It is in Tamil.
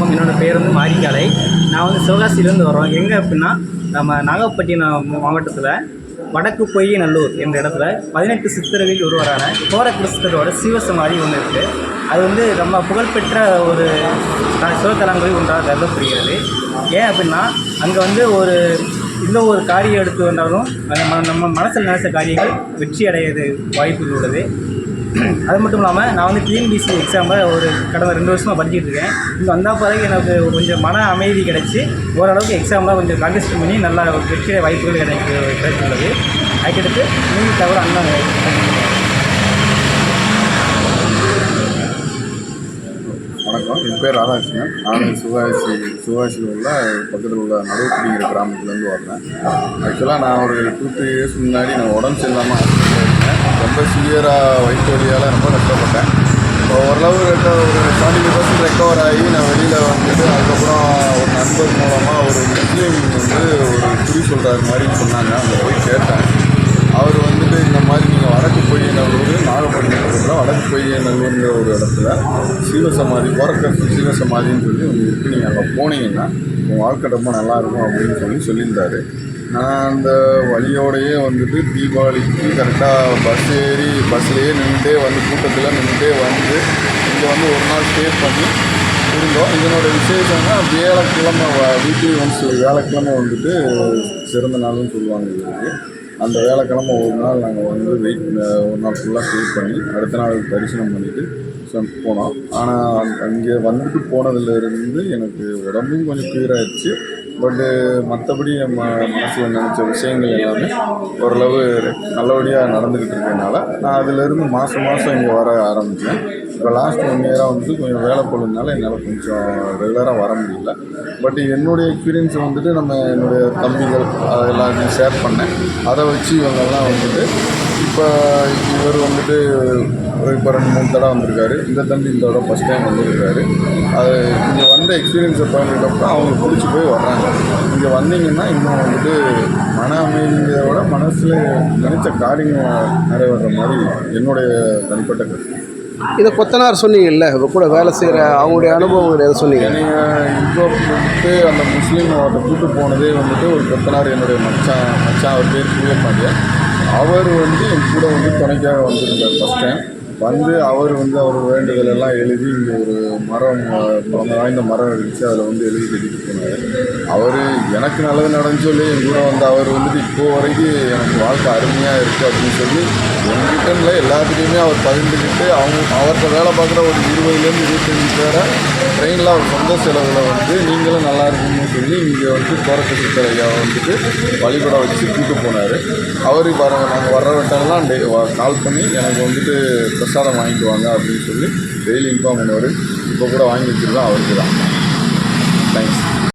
வணக்கம் என்னோட பேர் வந்து மாரிக்காலை நான் வந்து சிவகாசியிலேருந்து வரோம் எங்கே அப்படின்னா நம்ம நாகப்பட்டினம் மாவட்டத்தில் வடக்கு பொய்யநல்லூர் என்ற இடத்துல பதினெட்டு சித்தர்களில் ஒருவரான கோரகிருஷ்ணரோட சிவசமாதி ஒன்று இருக்குது அது வந்து ரொம்ப புகழ்பெற்ற ஒரு சிவத்தலங்களில் ஒன்றாக கருதப்படுகிறது. ஏன் அப்படின்னா அங்கே வந்து ஒரு எந்த ஒரு காரியம் எடுத்து வந்தாலும் ம- நம்ம மனசில் நினைச்ச காரியங்கள் வெற்றி அடையிறது வாய்ப்புகள் உள்ளது. அது மட்டும் இல்லாமல் நான் வந்து டிஎன்பிசி எக்ஸாமில் ஒரு கடந்த ரெண்டு வருஷமாக படிச்சுட்டு இருக்கேன். இங்கே வந்த பிறகு எனக்கு கொஞ்சம் மன அமைதி கிடச்சி ஓரளவுக்கு எக்ஸாமில் கொஞ்சம் கண்டெஸ்ட் பண்ணி நல்லா வெற்றிய வாய்ப்புகள் எனக்கு கிடைத்துள்ளது. அதுக்கடுத்து நீங்கள் தவிர அண்ணன் வணக்கம். என் பேர் ராதாகிருஷ்ணன். நான் சிவகாசி சிவகாசியில் உள்ள பக்கத்தில் உள்ள நடுவுக்குடிங்கிற கிராமத்துலேருந்து வரேன் ஆக்சுவலாக நான் ஒரு டூ த்ரீ இயர்ஸ் முன்னாடி நான் உடம்பு சரியில்லாமல் இருந்தேன். ரொம்ப சிவியராக வயிற்று வழியால் ரொம்ப கஷ்டப்பட்டேன். இப்போ ஓரளவு ஒரு செவன்டி பர்சன்ட் ரெக்கவர் ஆகி நான் வெளியில் வந்துட்டு அதுக்கப்புறம் ஒரு நண்பர் மூலமாக ஒரு முஸ்லீம் வந்து ஒரு குறி சொல்கிறாரு மாதிரி சொன்னாங்க. அங்கே போய் கேட்டேன். அவர் வந்துட்டு இந்த மாதிரி நீங்கள் வடக்கு பொய்யநல்லூர் நாகப்பட்டினம் பக்கத்தில் ஒரு இடத்துல சிவசமாதி போரக்கத்து சிவசமாதின்னு சொல்லி ஒன்று இருக்குது நீங்கள் அங்கே போனீங்கன்னா உங்கள் வாழ்க்கை ரொம்ப நல்லாயிருக்கும் அப்படின்னு சொல்லி சொல்லியிருந்தாரு. நான் அந்த வழியோடையே வந்துட்டு தீபாவளிக்கு கரெக்டாக பஸ் ஏறி பஸ்லேயே நின்றுட்டே வந்து கூட்டத்தில் நின்றுட்டே வந்து இங்கே வந்து ஒரு நாள் ஸ்டே பண்ணி இருந்தோம். இதனோட விசேஷம்னா வியாழக்கிழமை வீக்லி ஒன்ஸ் வியாழக்கிழமை வந்துட்டு சிறந்த நாள்னு சொல்லுவாங்க இதுக்கு. அந்த வேலைக்கிழமை ஒரு நாள் நாங்கள் வந்து வெயிட் ஒரு நாள் ஃபுல்லாக ஸ்டே பண்ணி அடுத்த நாள் தரிசனம் பண்ணிவிட்டு போனோம். ஆனால் அங்கே வந்துட்டு போனதுலேருந்து எனக்கு உடம்பும் கொஞ்சம் clear ஆயிடுச்சு. பட்டு மற்றபடி நம்ம மனசில் நினச்ச விஷயங்கள் எல்லாமே ஓரளவு நல்லபடியாக நடந்துக்கிட்டு இருக்கனால நான் அதுலேருந்து மாதம் மாதம் இங்கே வர ஆரம்பித்தேன் இப்போ லாஸ்ட் ஒன் இயராக வந்து கொஞ்சம் வேலை போனதுனால என்னால் கொஞ்சம் ரெகுலராக வர முடியல. பட் என்னுடைய எக்ஸ்பீரியன்ஸ் வந்துட்டு நம்ம என்னுடைய தம்பிகள் அதை எல்லாத்தையும் ஷேர் பண்ணேன். அதை வச்சு இவங்கெல்லாம் வந்துட்டு இப்போ இவர் வந்துட்டு இப்போ ரெண்டு மூணு தடவை வந்திருக்காரு. இந்த தம்பி இந்த தடவை ஃபஸ்ட் டைம் வந்திருக்காரு. அது இங்கே வந்த எக்ஸ்பீரியன்ஸை பகிர்ந்தப்பறம் அவங்க பிடிச்சி போய் வர்றாங்க. இங்கே வந்தீங்கன்னா இன்னும் வந்துட்டு மன அமைதிங்கிறத விட மனசில் நினச்ச காரியங்கள் நிறைவேற மாதிரி என்னுடைய தனிப்பட்ட கருத்து. இதை கொத்தனார் சொன்னீங்கல்ல இப்போ கூட வேலை செய்கிற அவங்களுடைய அனுபவங்கள் எதை சொன்னீங்க? என்னைய இப்போ வந்துட்டு அந்த முஸ்லீம் அவர்கிட்ட கூட்டு போனதே வந்துட்டு ஒரு கொத்தனார் என்னுடைய மச்சான் மச்சான் அவர் பேர் சூரியபாண்டியன் அவர் வந்து என் கூட வந்து துணைக்காக வந்திருந்தார் ஃபஸ்ட் டைம் வந்து அவர் வந்து அவர் வேண்டுதல் எல்லாம் எழுதி இங்கே ஒரு மரம் பழமை வாய்ந்த மரம் இருந்துச்சு அதில் வந்து எழுதி கட்டிட்டு போனார். அவர் எனக்கு நல்லது நடந்து சொல்லி என் கூட வந்து அவர் வந்துட்டு இப்போ வரைக்கும் எனக்கு வாழ்க்கை அருமையாக இருக்குது அப்படின்னு சொல்லி என்கிட்ட எல்லாத்துலேயுமே அவர் பகிர்ந்துக்கிட்டு அவங்க அவர்கிட்ட வேலை பார்க்குற ஒரு இருபதுலேருந்து இருபத்தஞ்சு பேரை ட்ரெயினில் அவர் சொந்த செலவில் வந்து நீங்களும் நல்லா இருக்கணும்னு சொல்லி இங்கே வந்து கோரக்கட்டு ஐயா வந்துட்டு வழிபட வச்சு கூட்டு போனார். அவர் வர நாங்கள் வர்ற வட்டம்லாம் டே கால் பண்ணி எனக்கு வந்துட்டு பிரசாதம் வாங்கிட்டு வாங்க அப்படின்னு சொல்லி டெய்லி இன்ஃபார்ம் பண்ணுவார். இப்போ கூட வாங்கி வச்சுருந்தோம் அவருக்கு தான் தேங்க்ஸ்